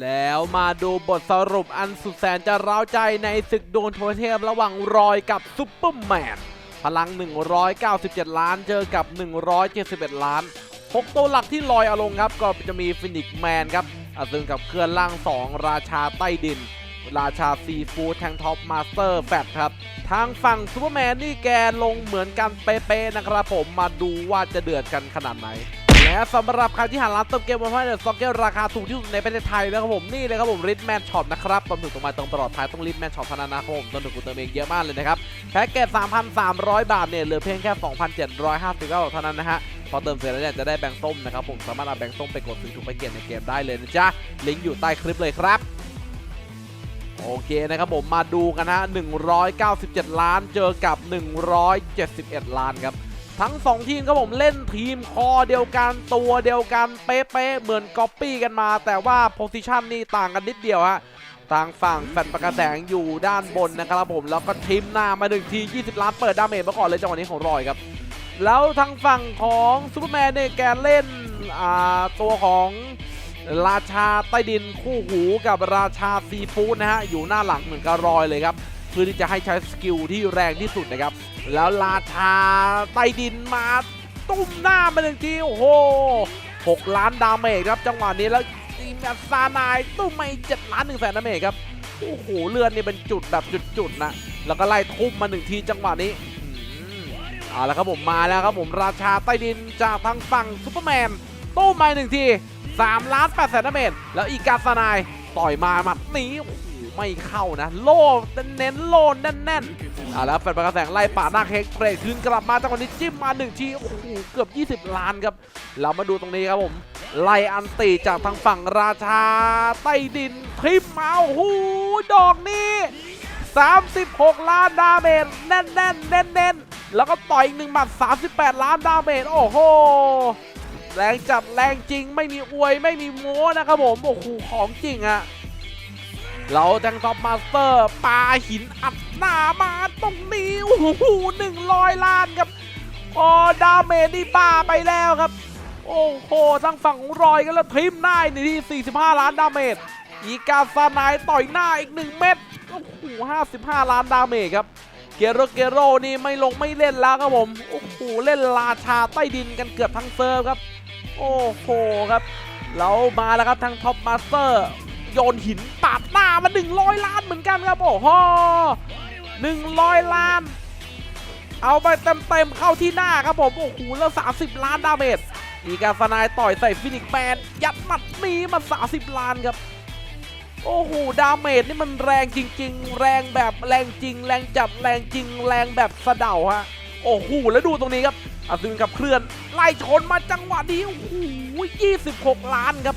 แล้วมาดูบทสรุปอันสุดแสนจะร้าวใจในศึกดวลโทเทพระหว่างรอยกับซุปเปอร์แมนพลัง 197 ล้านเจอกับ 171 ล้าน 6 ตัวหลักที่ลอยอลงครับ ก็จะมีฟินิกแมนครับอาซึงกับเคลื่อนล่าง 2 ราชาใต้ดิน ราชาซีฟูดแทงท็อปมาสเตอร์แฟตครับ ทางฝั่งซูเปอร์แมนนี่แกลงเหมือนกันเป๊ะๆนะครับผมมาดูว่าจะเดือดกันขนาดไหน และสำหรับใครที่หาร้านเติมเกมบนไพ่เดอร์ซ็อกเกอร์ราคาถูกที่สุดในประเทศไทยนะครับผมนี่เลยครับผมริทแมนช็อปนะครับตรงถึงตรงมาตรงตลอดท้ายต้องริทแมนช็อปพนันนะครับผมต้นถึงกูเติมเองเยอะมากเลยนะครับแพ็กเกจ 3,300 บาทเนี่ยเหลือเพียงแค่ 2,750บาทเท่านั้นนะฮะพอเติมเสร็จแล้วเนี่ยจะได้แบงค์ส้มนะครับผมสามารถเอาแบงค์ส้มไปกดซื้อถุงไปเกตในเกมได้เลยนะจ๊ะลิงก์อยู่ใต้คลิปเลยครับโอเคนะครับผมมาดูกันฮะ197 ล้านเจอกับ 171 ล้านครับ ทั้ง 2 ทีมครับผมเล่นทีมคอเดียวกันตัวเดียวกันเป๊ะๆเหมือนก๊อปปี้กันมา แต่ว่าโพซิชันนี่ต่างกันนิดเดียวฮะทางฝั่งแฟนประกาแสงอยู่ด้านบนนะครับผมแล้วก็ทีมหน้ามาหนึ่งที 20 ล้านเปิดดาเมจมาก่อนเลยจังหวะนี้ของรอยครับ แล้วทางฝั่งของซูเปอร์แมนเนี่ยแกเล่นอ่าตัวของราชาใต้ดินคู่หูกับราชาซีฟู้ดนะฮะ อยู่หน้าหลังเหมือนกับรอยเลยครับ เพื่อที่จะให้ใช้สกิลที่แรงที่สุดนะครับ แล้วราชาใต้ดินมาตุ้มหน้ามาหนึ่งทีโอ้โห6ล้านดาเมจครับ จังหวะนี้แล้วทีมงานซานายตุ้มไม่7ล้าน1แสนดาเมจครับโอ้โหเลื่อดนี่เป็นจุดแบบจุดๆนะแล้วก็ไล่ทุ่มมาหนึ่งทีจังหวะนี้อืมเอาละครับผมมาแล้วครับผมราชาใต้ดินจากทางฝั่งซูเปอร์แมนตุ้มมาหนึ่งที3ล้าน8แสนดาเมจแล้วอีกาซานายต่อยมาหมัดนีโอ้โหไม่เข้านะ โล่เน้นโล่แน่นๆ อ่าแล้วแฟนประกาแสงไล่ป่าหน้าเค้กเบรกคืนกลับมาจังหวะนี้จิ้มมาหนึ่งทีโอ้โหเกือบ 20 ล้านครับ เรามาดูตรงนี้ครับผมไล่อันตีจากทางฝั่งราชาใต้ดินทิมมาโอ้โหดอกนี้ 36 ล้านดาเมจแน่นแน่นแน่นแน่นแล้วก็ต่อยอีกหนึ่งหมัด 38 ล้านดาเมจโอ้โหแรงจัดแรงจริงไม่มีอวยไม่มีโม้นะครับผมโอ้โหของจริงอะเราแทงท็อปมาสเตอร์ปาหินอัดหน้า มาตรงนี้โอ้โหหนึ่งร้อยล้านครับโอ้ดาเมจนี่บ้าไปแล้วครับ โอ้โหทั้งฝั่งรอยกันแล้วทิมหน้าอีกหนึ่งที่ 45 ล้านดาเมจอีกาซานายต่อยหน้าอีก 1 เม็ดโอ้โห55 ล้านดาเมจครับเกโรเกโรนี่ไม่ลงไม่เล่นแล้วครับผมโอ้โหเล่นราชาใต้ดินกันเกือบทั้งเซิร์ฟครับ โอ้โหครับแล้วมาแล้วครับทางท็อปมาสเตอร์โยนหินปาดหน้ามา100 ล้านเหมือนกันครับโอ้โห 100 ล้าน เอาไปเต็มๆเข้าที่หน้าครับผม โอ้โห แล้ว 30 ล้านดาเมจมีการสนายต่อยใส่ฟินิกแมน ยัดหมัดนี้มา 30 ล้านครับ โอ้โห ดาเมจนี่มันแรงจริง ๆ แรงแบบแรงจริง แรงจัดแรงจริง แรงแบบสะเดาฮะ โอ้โห แล้วดูตรงนี้ครับอาซึนกับเคลื่อน ไล่ชนมาจังหวะนี้ โอ้โห 26 ล้านครับ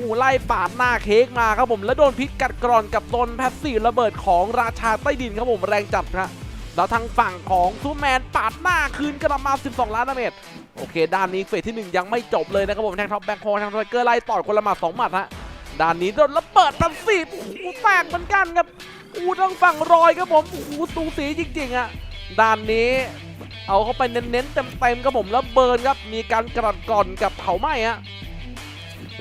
หไล่ปาดหน้าเค้กมาครับผม แล้วโดนพิษกัดกร่อนกับโดนแพสซีฟระเบิดของราชาใต้ดินครับผมแรงจัดครับแล้วทางฝั่งของซูแมนปาดหน้าคืนกระมา 12 ล้านดาเมจโอเค ด้านนี้เฟสที่ 1 ยังไม่จบเลยนะครับผมแทงท็อปแบงค์โคทางทอยเกอร์ไล่ต่อยคนละหมัดสองหมัดฮะด้านนี้โดนระเบิดแพสซีฟโอ้โหแตกเหมือนกันครับอูทางฝั่งรอยครับผมโอ้โหสูสีจริงๆอะด้านนี้เอาเข้าไปเน้นๆเต็มๆครับผมแล้วเบิร์นครับมีการกระดก่อนกับเผาไหม้ฮะ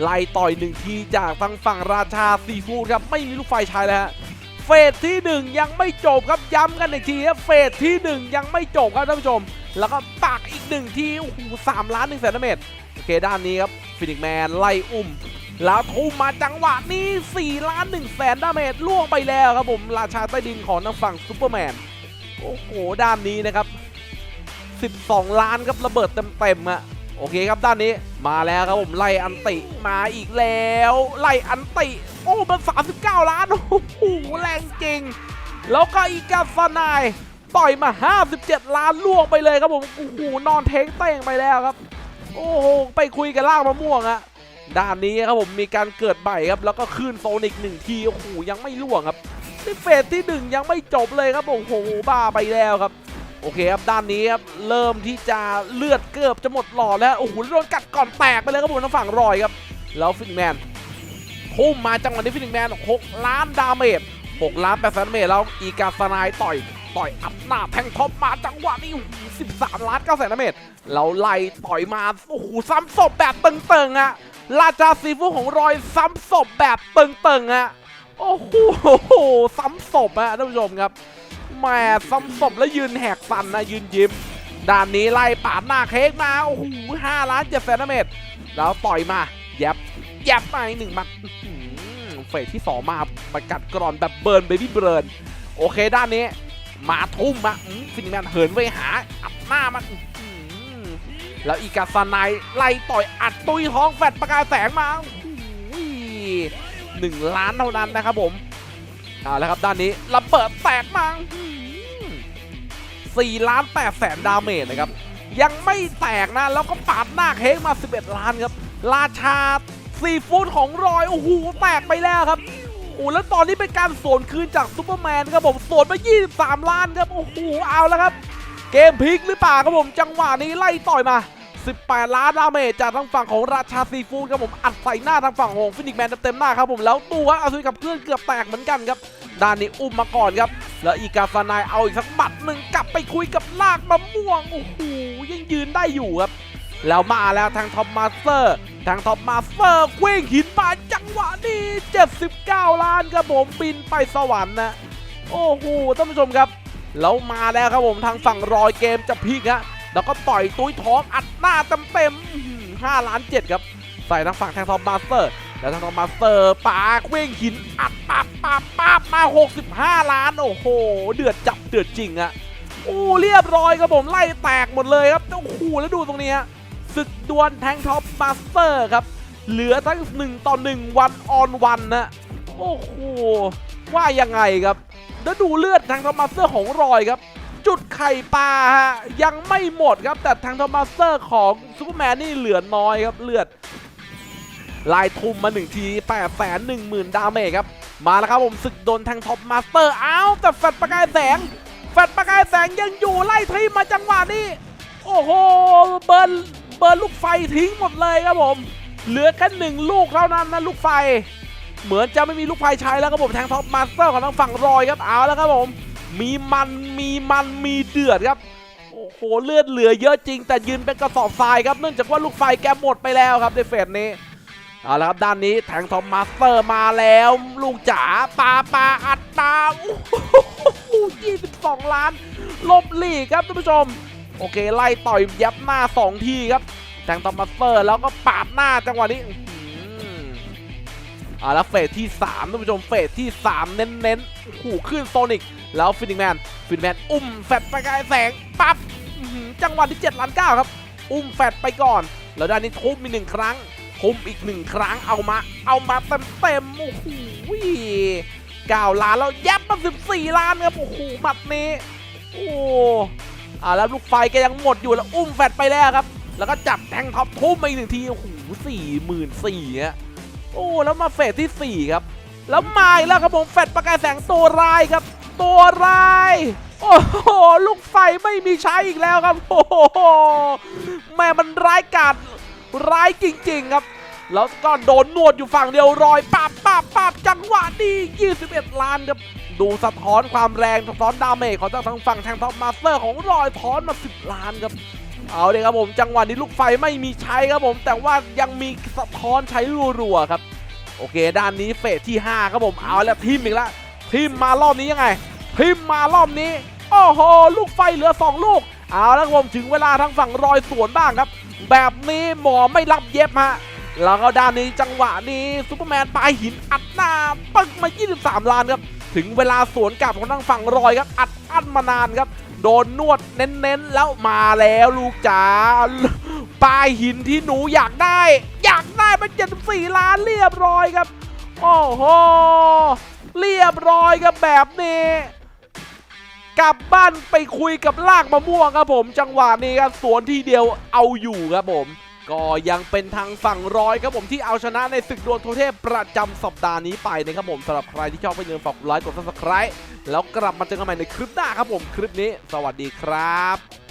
ไล่ต่อยหนึ่งทีจากทางฝั่งราชาซีฟูดครับไม่มีลูกไฟใช้แล้วฮะเฟสที่ 1 ยังไม่จบครับย้ำกันอีกทีครับเฟสที่ 1 ยังไม่จบครับท่านผู้ชม แล้วก็ปักอีกหนึ่งทีโอ้โหสามล้านหนึ่งแสนดาเมจโอเคด้านนี้ครับฟินิกแมนไล่อุ้มแล้วทุ่มมาจังหวะนี้4ล้าน1แสนดาเมจล่วงไปแล้วครับผมราชาใต้ดินของทางฝั่งซูเปอร์แมนโอ้โหด้านนี้นะครับ 12 ล้านครับระเบิดเต็มๆอะ โอเคครับด้านนี้มาแล้วครับผมไล่อันติมาอีกแล้ว ไล่อันติโอ้มัน39 ล้านโอ้โหแรงจริง แล้วก็อีกาฟานายต่อยมา 57 ล้านล่วงไปเลยครับผมโอ้โหนอนเทงเต้งไปแล้วครับ โอ้โหไปคุยกันล่างมะม่วงอะด้านนี้ครับผมมีการเกิดใหม่ครับ แล้วก็คืนโซนิกหนึ่งทีโอ้โหยังไม่ล่วงครับที่เฟสที่หนึ่งยังไม่จบเลยครับโอ้โหบ้าไปแล้วครับ โอเคครับด้านนี้ครับเริ่มที่จะเลือดเกือบจะหมดหลอดแล้วโอ้โหโดนกัดก่อนแตกไปเลยครับผมทางฝั่งรอยครับแล้วฟินแมนทุ่มมาจังหวะนี้ฟินแมน6ล้านดาเมจ6ล้านแปดแสนเมจแล้วอีกาสนายต่อยต่อยอัพหน้าแทงท็อปมาจังหวะนี้13 ล้าน9แสนเมจเราไล่ต่อยมาโอ้โหซ้ำศพแบบตึงๆอะราชาซีฟูของรอยซ้ำศพแบบตึงๆอะโอ้โหซ้ำศพอะท่านผู้ชมครับ แหมซ้ำศพแล้วยืนแหกฟันนะยืนยิ้มด้านนี้ไล่ปาดหน้าเค้กมาโอ้โหห้าล้านเจ็ดแสนเมตรแล้วต่อยมาแยบแยบไปหนึ่งมัดเฟสที่สองมาประกัดกรอนแบบเบิร์นเบบี้เบิร์นโอเคด้านนี้ มาทุ่มมาฟินิแมนเหินไปหาอัดหน้ามันแล้วอีกาซานายไล่ต่อยอัดตุยท้องแฟดประกายแสงมาหนึ่งล้านเท่านั้นนะครับผม เอาละครับด้านนี้ระเบิดแตกมาสี่ล้านแปดแสนดาเมจนะครับ ยังไม่แตกนะ แล้วก็ปาดหน้าเค้กมา 11 ล้านครับ ราชาซีฟู้ดของรอย โอ้โห แตกไปแล้วครับโอ้แล้วตอนนี้เป็นการสวนคืนจากซูเปอร์แมนครับผมสวนมา23 ล้านครับ โอ้โห เอาแล้วครับ เกมพลิกหรือเปล่าครับผม จังหวะนี้ไล่ต่อยมา 18 ล้านดาเมจจากทางฝั่งของราชาซีฟูดครับผมอัดใส่หน้าทางฝั่งของฟินิกแมนเต็มหน้าครับผมแล้วตัวอาซุยกับเพื่อนเกือบแตกเหมือนกันครับด้านนี้อุ้มมาก่อนครับ แล้วอีกาฟานายเอาอีกสักหมัดหนึ่งกลับไปคุยกับลากมะม่วงโอ้โหยังยืนได้อยู่ครับ แล้วมาแล้วทางท็อปมาสเตอร์ทางท็อปมาสเตอร์เคว้งหินมาจังหวะนี้ 79 ล้านครับผมบินไปสวรรค์นะ โอ้โหท่านผู้ชมครับ แล้วมาแล้วครับผมทางฝั่งรอยเกมจะพลิกฮะ แล้วก็ต่อยตุ้ยท้องอัดหน้าเต็มเต็มๆ5ล้าน7ครับ ใส่ทางฝั่งทงท็อปมาสเตอร์ แล้วทางท็อปมาสเตอร์ปาเคว้งหินอัดปั๊บปั๊บปั๊บมา 65 ล้าน โอ้โห เดือดจับเดือดจริงอะโอ้เรียบร้อยครับผมไล่แตกหมดเลยครับโอ้โหแล้วดูตรงนี้ศึกดวลแทงท็อปมาสเตอร์ครับ เหลือทั้ง1ต่อ1วันออนวันนะโอ้โหว่ายังไงครับ แล้วดูเลือดทางทอมมาสเตอร์ของรอยครับ จุดไข่ปลาฮะยังไม่หมดครับ แต่ทางทอมมาสเตอร์ของซูเปอร์แมนนี่เหลือน้อยครับเลือด ลายทุ่มมาหนึ่งที8 1 0 0 0 0ดาเมจครับ มาแล้วครับผมศึกโดนทางท็อปมาสเตอร์อ้าวแต่แฟดประกายแสง แฟดประกายแสงยังอยู่ไล่ทีมมาจังหวะนี้ โอ้โหเบิร์นเบิร์นลูกไฟทิ้งหมดเลยครับผม เหลือแค่หนึ่งลูกเท่านั้นนะลูกไฟ เหมือนจะไม่มีลูกไฟใช้แล้วครับผมแทงท็อปมาสเตอร์ของทางฝั่งรอยครับเอาแล้วครับผม มีมันมีมันมีเดือดครับโอ้โหเลือดเหลือเยอะจริง แต่ยืนเป็นกระสอบทรายครับเนื่องจากว่าลูกไฟแกหมดไปแล้วครับในเฟสนี้เอาละครับด้านนี้แทงทอมมาสเตอร์มาแล้ว ลูกจ๋าปาปาอัดตาโอ้โห22ล้าน ลบหลีกครับท่านผู้ชม โอเค ไล่ต่อยยับหน้า 2 ทีครับแทงทอมมาสเตอร์แล้วก็ปาดหน้าจังหวะนี้ อ่าแล้วเฟสที่3ท่านผู้ชมเฟสที่ 3 เน้นๆโอ้โหขึ้นโซนิกแล้วฟินิกแมนฟินิกแมนอุ้มแฟดประกายแสงปั๊บจังหวะที่7ล้าน9ครับ อุ้มแฟดไปก่อน แล้วด้านนี้ทุบมีหนึ่งครั้งทุบอีกหนึ่งครั้งเอามา เอามาเต็มเต็มๆโอ้โหเก้าล้านแล้วยับมา14ล้านครับโอ้โหหมัดนี้โอ้อ่าแล้วลูกไฟแกยังหมดอยู่แล้วอุ้มแฟดไปแล้วครับ แล้วก็จับแทงท็อปทุ่มไปอีกหนึ่งทีโอ้โหสี่หมื่นสี่อะ โอ้แล้วมาเฟสที่สี่ครับ แล้วมาอีกแล้วครับผมแฟดประกายแสงตัวร้ายครับ ตัวร้าย โอ้โหลูกไฟไม่มีใช้อีกแล้วครับโอ้โหแม่มันร้ายกาจร้ายจริง ๆครับ แล้วก็โดนนวดอยู่ฝั่งเดียวรอยปับปับปับจังหวะนี้21 ล้านครับดูสะท้อนความแรงสะท้อนดาเมจของทางฝั่งแทงท็อปมาสเตอร์ของรอยถอนมา 10 ล้านครับ เอาเลยครับผมจังหวะนี้ลูกไฟไม่มีใช้ครับผม แต่ว่ายังมีสะท้อนใช้รัวๆครับ โอเค ด้านนี้เฟสที่ 5 ครับผมเอาแล้วทีมอีกแล้วทีมมารอบนี้ยังไงทีมมารอบนี้ โอ้โห ลูกไฟเหลือ 2 ลูก เอาแล้วครับผมถึงเวลาทางฝั่งรอยสวนบ้างครับ แบบนี้หมอไม่รับเย็บฮะแล้วก็ด้านนี้จังหวะนี้ซูเปอร์แมนปลายหินอัดหน้าปึ้งมา 23 ล้านครับถึงเวลาสวนกลับของทางฝั่งรอยครับ อัดอั้นมานานครับ โดนนวดเน้นๆ แล้วมาแล้วลูกจ๋าปลายหินที่หนูอยากได้ อยากได้มา74 ล้านเรียบร้อยครับ โอ้โห เรียบร้อยครับแบบนี้กลับบ้านไปคุยกับลากมะม่วงครับผม จังหวะนี้ครับสวนทีเดียวเอาอยู่ครับผม ก็ยังเป็นทางฝั่งร้อยครับผมที่เอาชนะในศึกดวลโทเทพประจำสัปดาห์นี้ไปนะครับผมสำหรับใครที่ชอบไปเงินฝากดไลค์กดซับสไคร้แล้วกลับมาเจอกันใหม่ในคลิปหน้าครับผมคลิปนี้ สวัสดีครับ